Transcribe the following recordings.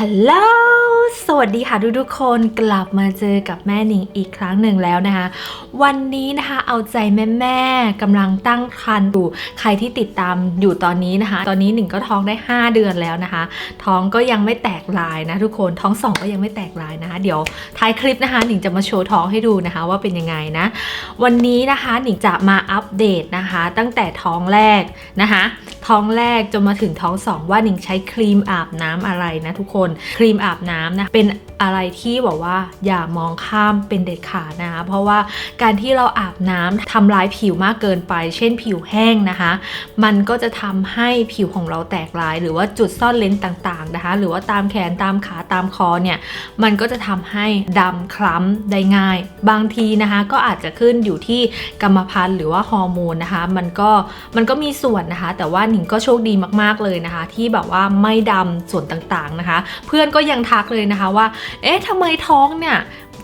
ฮัลโหล สวัสดีค่ะทุกทุกๆคนกลับมาเจอกับแม่หนิงอีกครั้งหนึ่งแล้วนะคะ วันนี้นะคะเอาใจแม่แม่ๆกำลังตั้งครรภ์อยู่ใครที่ติดตามอยู่ตอนนี้นะคะ ตอนนี้หนิงก็ท้องได้ 5 เดือนแล้วนะคะ ท้องก็ยังไม่แตกลายนะทุกคนท้องสองก็ยังไม่แตกลายนะคะ เดี๋ยวท้ายคลิปนะคะหนิงจะมาโชว์ท้องให้ดูนะคะว่าเป็นยังไงนะ วันนี้นะคะหนิงจะมาอัปเดตนะคะ ตั้งแต่ท้องแรกนะคะ ท้องแรกจนมาถึงท้องสองว่าหนิงใช้ครีมอาบน้ำอะไรนะทุกคน ครีมอาบน้ำนะเป็นอะไรที่บอกว่าอย่ามองข้ามเป็นเด็ดขาดนะคะเพราะว่าการที่เราอาบน้ำทำลายผิวมากเกินไป เช่นผิวแห้งนะคะ มันก็จะทำให้ผิวของเราแตกลาย หรือว่าจุดซ่อนเลนต่างๆนะคะ หรือว่าตามแขนตามขาตามคอเนี่ยมันก็จะทำให้ดำคล้ำได้ง่าย บางทีนะคะ ก็อาจจะขึ้นอยู่ที่กรรมพันธุ์หรือว่าฮอร์โมนนะคะ มันก็มันก็มีส่วนนะคะ แต่ว่าหนิงก็โชคดีมากๆเลยนะคะ ที่แบบว่าไม่ดำส่วนต่างๆนะคะเพื่อนก็ยังทักเลยนะคะว่า เอ๊ะทำไมท้องเนี่ย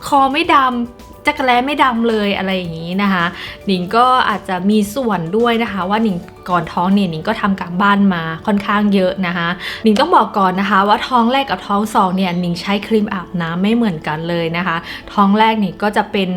คอไม่ดำจักรแล้ไม่ดำเลยอะไรอย่างนี้นะคะ หนิงก็อาจจะมีส่วนด้วยนะคะ ว่าหนิง ก่อนท้องเนี่ยนิงก็ทำการบ้านมาค่อนข้างเยอะนะคะนิงต้องบอกก่อนนะคะว่าท้องแรกกับท้องสองเนี่ยนิงใช้ครีมอาบน้ำไม่เหมือนกันเลยนะคะ ท้องแรกนี่ก็จะเป็น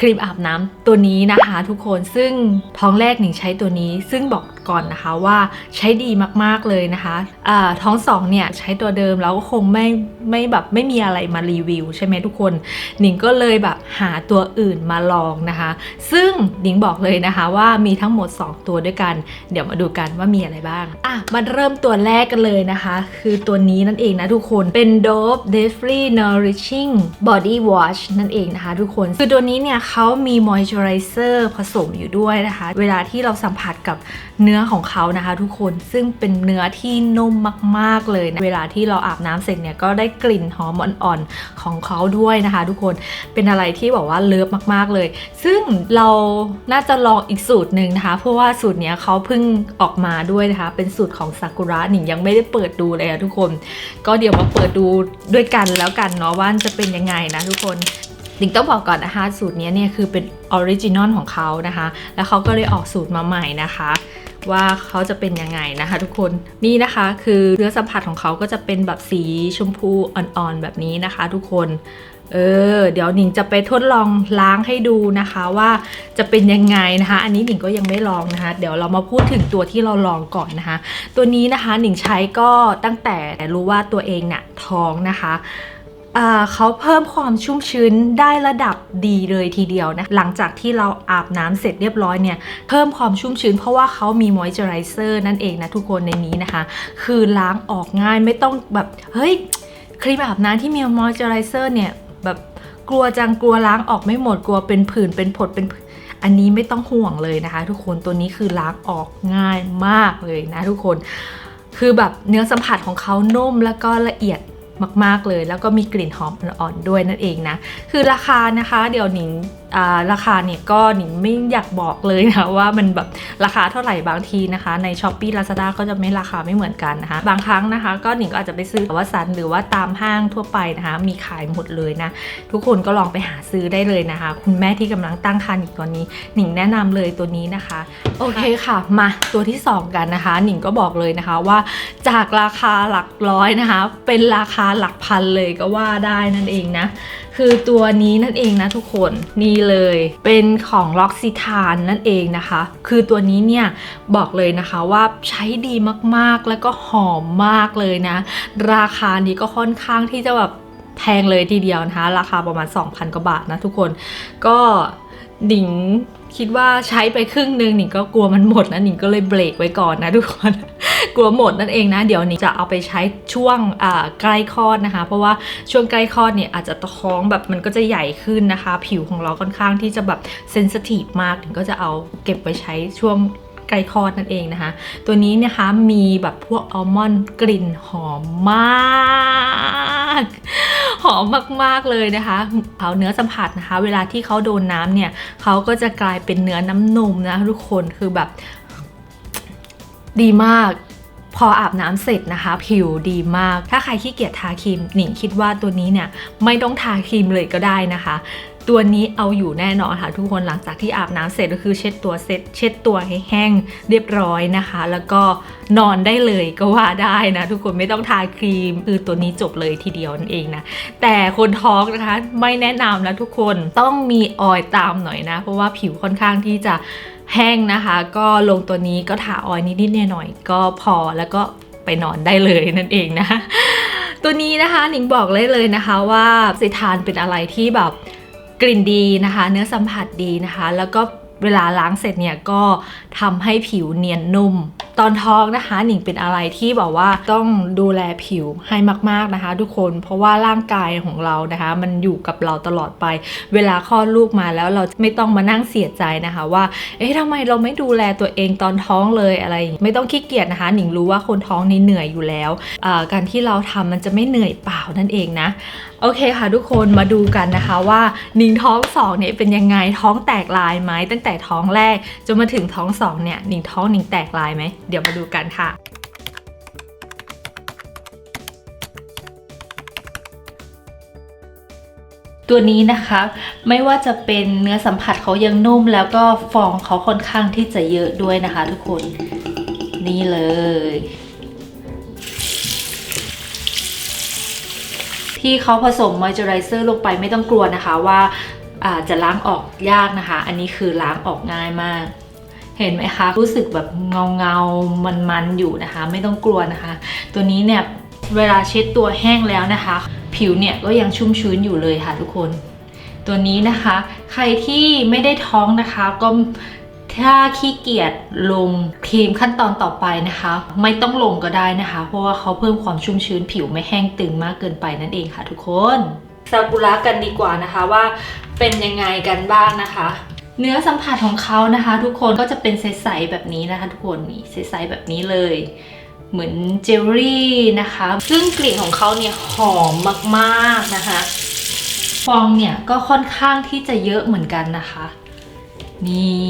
ครีมอาบน้ำตัวนี้นะคะทุกคนซึ่งท้องแรกนิงใช้ตัวนี้ ซึ่งบอกก่อนนะคะว่าใช้ดีมากๆเลยนะคะอ่าท้องสองเนี่ยใช้ตัวเดิมแล้วก็คงไม่ไม่แบบไม่มีอะไรมารีวิวใช่ไหมทุกคนหนิงก็เลยแบบหาตัวอื่นมาลองนะคะ ซึ่งหนิงบอกเลยนะคะว่ามีทั้งหมด 2 ตัวด้วยกันเดี๋ยวมาดูกันว่ามีอะไรบ้าง อะมาเริ่มตัวแรกกันเลยนะคะ คือตัวนี้นั่นเองนะทุกคนเป็น Dove d e f r e e Nourishing Body Wash นั่นเองนะคะทุกคน คือตัวนี้เนี่ยเขามี Moisturizer ผสมอยู่ด้วยนะคะ เวลาที่เราสัมผัสกับเนื้อของเขานะคะ ทุกคนซึ่งเป็นเนื้อที่นุ่มมาก ๆเลยนะเวลาที่เราอาบน้ำเสร็จเนี่ยก็ได้กลิ่นหอมอ่อนๆของเขาด้วยนะคะ ทุกคนเป็นอะไรที่บอกว่าเลิฟมากๆเลย ซึ่งเราน่าจะลองอีกสูตรหนึ่งนะคะ เพราะว่าสูตรเนี้ยเขาเพิ่งออกมาด้วยนะคะ เป็นสูตรของซากุระหนิงยังไม่ได้เปิดดูเลยอะทุกคน ก็เดี๋ยวมาเปิดดูด้วยกันแล้วกันเนาะว่าจะเป็นยังไงนะทุกคนหนิงต้องบอกก่อนนะคะสูตรนี้เนี่ยคือเป็นออริจินอลของเขานะคะ แล้วเขาก็เลยออกสูตรมาใหม่นะคะว่าเขาจะเป็นยังไงนะคะทุกคนนี่นะคะคือเนื้อสัมผัสของเขาก็จะเป็นแบบสีชมพูอ่อนๆแบบนี้นะคะ ทุกคน เออเดี๋ยวหนิงจะไปทดลองล้างให้ดูนะคะว่าจะเป็นยังไงนะคะ อันนี้หนิงก็ยังไม่ลองนะคะ เดี๋ยวเรามาพูดถึงตัวที่เราลองก่อนนะคะ ตัวนี้นะคะหนิงใช้ก็ตั้งแต่รู้ว่าตัวเองเนี่ยท้องนะคะเขาเพิ่มความชุ่มชื้นได้ระดับดีเลยทีเดียวนะ หลังจากที่เราอาบน้ำเสร็จเรียบร้อยเนี่ย เพิ่มความชุ่มชื้นเพราะว่าเขามีมอยเจอไรเซอร์นั่นเองนะทุกคนในนี้นะคะ คือล้างออกง่ายไม่ต้องแบบ เฮ้ย ครีมอาบน้ำที่มีมอยเจอไรเซอร์เนี่ย แบบกลัวจังกลัวล้างออกไม่หมดกลัวเป็นผื่นเป็นผดเป็นผื่นอันนี้ไม่ต้องห่วงเลยนะคะ ทุกคนตัวนี้คือล้างออกง่ายมากเลยนะทุกคน คือแบบเนื้อสัมผัสของเขานุ่มแล้วก็ละเอียดมากๆเลย แล้วก็มีกลิ่นหอมอ่อนๆด้วยนั่นเองนะ คือราคานะคะ เดี๋ยวหนิง ราคาเนี่ยก็หนิงไม่อยากบอกเลยนะว่ามันแบบราคาเท่าไหร่บางทีนะคะ ใน s h อ p e e Lazada ก็จะไม่ราคาไม่เหมือนกันนะคะ บางครั้งนะคะ ก็หนิงก็อาจจะไปซื้อวัสันหรือว่าตามห้างทั่วไปนะคะ มีขายหมดเลยนะ ทุกคนก็ลองไปหาซื้อได้เลยนะคะ คุณแม่ที่กำลังตั้งครรภ์อีกตัวนี้หนิงแนะนำเลยตัวนี้นะคะ โอเคค่ะ มาตัวที่ 2 กันนะคะ หนิงก็บอกเลยนะคะว่าจากราคาหลักร้อยนะคะ เป็นราคาหลักพันเลยก็ว่าได้นั่นเองนะ คือตัวนี้นั่นเองนะทุกคนนี่เลยเป็นของล็อกซิทานนั่นเองนะคะ คือตัวนี้เนี่ยบอกเลยนะคะว่าใช้ดีมากๆแล้วก็หอมมากเลยนะ ราคานี้ก็ค่อนข้างที่จะแบบแพงเลยทีเดียวนะคะ ราคาประมาณ 2,000กว่าบาทนะทุกคนก็หนิงคิดว่าใช้ไปครึ่งหนึงหนิงก็กลัวมันหมดนะหนิงก็เลยเบรกไว้ก่อนนะทุกคน กลัวหมดนั่นเองนะ เดี๋ยวนี้จะเอาไปใช้ช่วงใกล้คลอดนะคะ เพราะว่าช่วงใกล้คลอดเนี่ยอาจจะท้องแบบมันก็จะใหญ่ขึ้นนะคะ ผิวของเราค่อนข้างที่จะแบบเซนซิทีฟมากถึงก็จะเอาเก็บไว้ใช้ช่วงใกล้คลอดนั่นเองนะคะ ตัวนี้นะคะมีแบบพวกอัลมอนด์กลิ่นหอมมากหอมมากๆเลยนะคะเขาเนื้อสัมผัสนะคะ เวลาที่เขาโดนน้ำเนี่ยเขาก็จะกลายเป็นเนื้อน้ำนมนะทุกคนคือแบบดีมาก พออาบน้ำเสร็จนะคะ ผิวดีมาก ถ้าใครขี้เกียจทาครีมหนิงคิดว่าตัวนี้เนี่ยไม่ต้องทาครีมเลยก็ได้นะคะ ตัวนี้เอาอยู่แน่นอนค่ะทุกคนหลังจากที่อาบน้ำเสร็จก็คือเช็ดตัวเสร็จเช็ดตัวให้แห้งเรียบร้อยนะคะ แล้วก็นอนได้เลยก็ว่าได้นะทุกคนไม่ต้องทาครีมคือตัวนี้จบเลยทีเดียวนั่นเองนะแต่คนท้องนะคะไม่แนะนำนะทุกคนต้องมีออยตามหน่อยนะ เพราะว่าผิวค่อนข้างที่จะแห้งนะคะ ก็ลงตัวนี้ก็ทาออยนิดๆหน่อยๆก็พอแล้วก็ไปนอนได้เลยนั่นเองนะ ตัวนี้นะคะหนิงบอกเลยเลยนะคะว่าสิทานเป็นอะไรที่แบบกลิ่นดีนะคะ เนื้อสัมผัสดีนะคะ แล้วก็ เวลาล้างเสร็จเนี่ยก็ทำให้ผิวเนียนนุ่ม ตอนท้องนะคะหนิงเป็นอะไรที่แบบว่าต้องดูแลผิวให้มากๆนะคะ ทุกคนเพราะว่าร่างกายของเรานะคะ มันอยู่กับเราตลอดไป เวลาคลอดลูกมาแล้วเราไม่ต้องมานั่งเสียใจนะคะ ว่า เอ๊ะทำไมเราไม่ดูแลตัวเองตอนท้องเลยอะไร ไม่ต้องขี้เกียจนะคะ หนิงรู้ว่าคนท้องนี่เหนื่อยอยู่แล้ว การที่เราทำมันจะไม่เหนื่อยเปล่านั่นเองนะ โอเคค่ะทุกคนมาดูกันนะคะว่าหนิงท้องสองเนี่ยเป็นยังไงท้องแตกลายไหมตั้งแต่ท้องแรกจนมาถึงท้องสองเนี่ยหนิงท้องหนิงแตกลายไหมเดี๋ยวมาดูกันค่ะตัวนี้นะคะไม่ว่าจะเป็นเนื้อสัมผัสเขายังนุ่มแล้วก็ฟองเขาค่อนข้างที่จะเยอะด้วยนะคะทุกคน นี่เลย ที่เขาผสมมอยเจอไรเซอร์ลงไปไม่ต้องกลัวนะคะว่าจะล้างออกยากนะคะ อันนี้คือล้างออกง่ายมาก เห็นไหมคะ รู้สึกแบบเงาเงามันมันอยู่นะคะ ไม่ต้องกลัวนะคะ ตัวนี้เนี่ยเวลาเช็ดตัวแห้งแล้วนะคะ ผิวเนี่ยก็ยังชุ่มชื้นอยู่เลยค่ะทุกคน ตัวนี้นะคะ ใครที่ไม่ได้ท้องนะคะก็ ถ้าขี้เกียจลงครีมขั้นตอนต่อไปนะคะ ไม่ต้องลงก็ได้นะคะ เพราะว่าเขาเพิ่มความชุ่มชื้นผิวไม่แห้งตึงมากเกินไปนั่นเองค่ะทุกคนซากุระกันดีกว่านะคะว่าเป็นยังไงกันบ้างนะคะ เนื้อสัมผัสของเขานะคะ ทุกคนก็จะเป็นใสๆแบบนี้นะคะ ทุกคนนี่ใสๆแบบนี้เลย เหมือนเจลลี่นะคะ ซึ่งกลิ่นของเขาเนี่ยหอมมากๆนะคะ ฟองเนี่ยก็ค่อนข้างที่จะเยอะเหมือนกันนะคะ นี่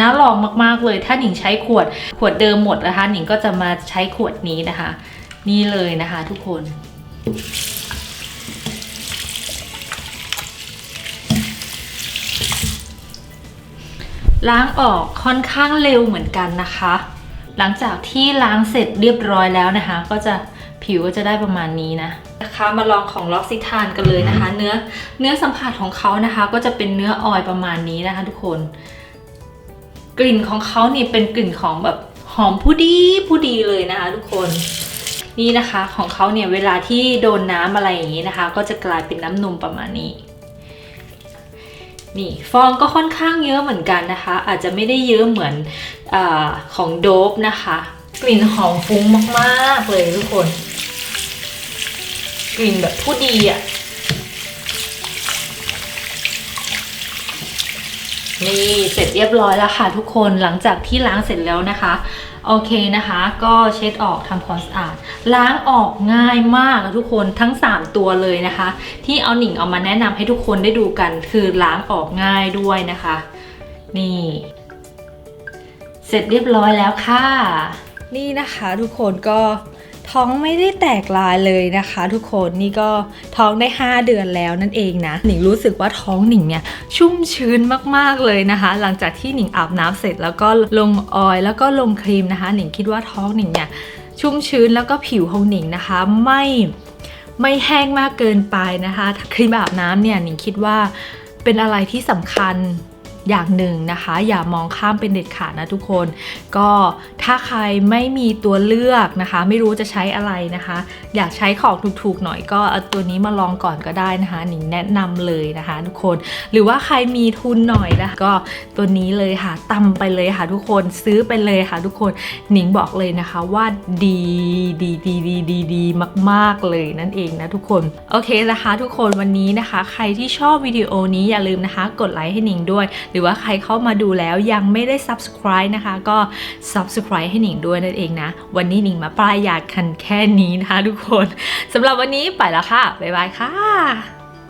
น่าลองมากๆเลย ถ้าหนิงใช้ขวดขวดเดิมหมดนะคะ หนิงก็จะมาใช้ขวดนี้นะคะ นี่เลยนะคะทุกคนล้างออกค่อนข้างเร็วเหมือนกันนะคะ หลังจากที่ล้างเสร็จเรียบร้อยแล้วนะคะ ก็จะผิวก็จะได้ประมาณนี้นะนะคะมาลองของล็อกซิทานกันเลยนะคะ เนื้อเนื้อสัมผัสของเขานะคะ ก็จะเป็นเนื้อออยประมาณนี้นะคะ ทุกคน กลิ่นของเขาเนี่เป็นกลิ่นของแบบหอมผู้ดีผู้ดีเลยนะคะทุกคนนี่นะคะของเขาเนี่ยเวลาที่โดนน้ำอะไรอย่างนี้นะคะ ก็จะกลายเป็นน้ำนมประมาณนี้ นี่ฟองก็ค่อนข้างเยอะเหมือนกันนะคะ อาจจะไม่ได้เยอะเหมือนอของโดบนะคะ กลิ่นหอมฟุ้งมากๆเลยทุกคน กลิ่นแบบผู้ดีอะ่ะ นี่เสร็จเรียบร้อยแล้วค่ะทุกคนหลังจากที่ล้างเสร็จแล้วนะคะ โอเคนะคะ ก็เช็ดออกทำความสะอาด ล้างออกง่ายมากอะทุกคนทั้ง 3 ตัวเลยนะคะ ที่เอาหนิงเอามาแนะนำให้ทุกคนได้ดูกัน คือล้างออกง่ายด้วยนะคะ นี่ เสร็จเรียบร้อยแล้วค่ะ นี่นะคะทุกคนก็ ท้องไม่ได้แตกลายเลยนะคะ ทุกคนนี่ก็ท้องได้ 5 เดือนแล้วนั่นเองนะหนิงรู้สึกว่าท้องหนิงเนี่ยชุ่มชื้นมากๆเลยนะคะ หลังจากที่หนิงอาบน้ำเสร็จแล้วก็ลงออยล์แล้วก็ลงครีมนะคะ หนิงคิดว่าท้องหนิงเนี่ยชุ่มชื้นแล้วก็ผิวของหนิงนะคะ ไม่ไม่แห้งมากเกินไปนะคะ ครีมอาบน้ำเนี่ยหนิงคิดว่าเป็นอะไรที่สำคัญ อย่างหนึ่งนะคะ อย่ามองข้ามเป็นเด็ดขาดนะทุกคน ก็ถ้าใครไม่มีตัวเลือกนะคะ ไม่รู้จะใช้อะไรนะคะ อยากใช้ของถูกๆหน่อยก็เอาตัวนี้มาลองก่อนก็ได้นะคะหนิงแนะนำเลยนะคะทุกคน หรือว่าใครมีทุนหน่อยนะคะก็ตัวนี้เลยค่ะตำไปเลยค่ะทุกคนซื้อไปเลยค่ะทุกคนหนิงบอกเลยนะคะว่าดีดีดีดีดีดีมาก ๆเลยนั่นเองนะทุกคนโอเคนะคะ ทุกคนวันนี้นะคะ ใครที่ชอบวิดีโอนี้อย่าลืมนะคะ กดไลค์ให้หนิงด้วยหรือว่าใครเข้ามาดูแล้วยังไม่ได้ subscribe นะคะ ก็ subscribe ให้หนิงด้วยนั่นเองนะ วันนี้หนิงมาปลายอยากกันแค่นี้นะคะทุกคนสำหรับวันนี้ไปแล้วค่ะ บ๊ายบายค่ะ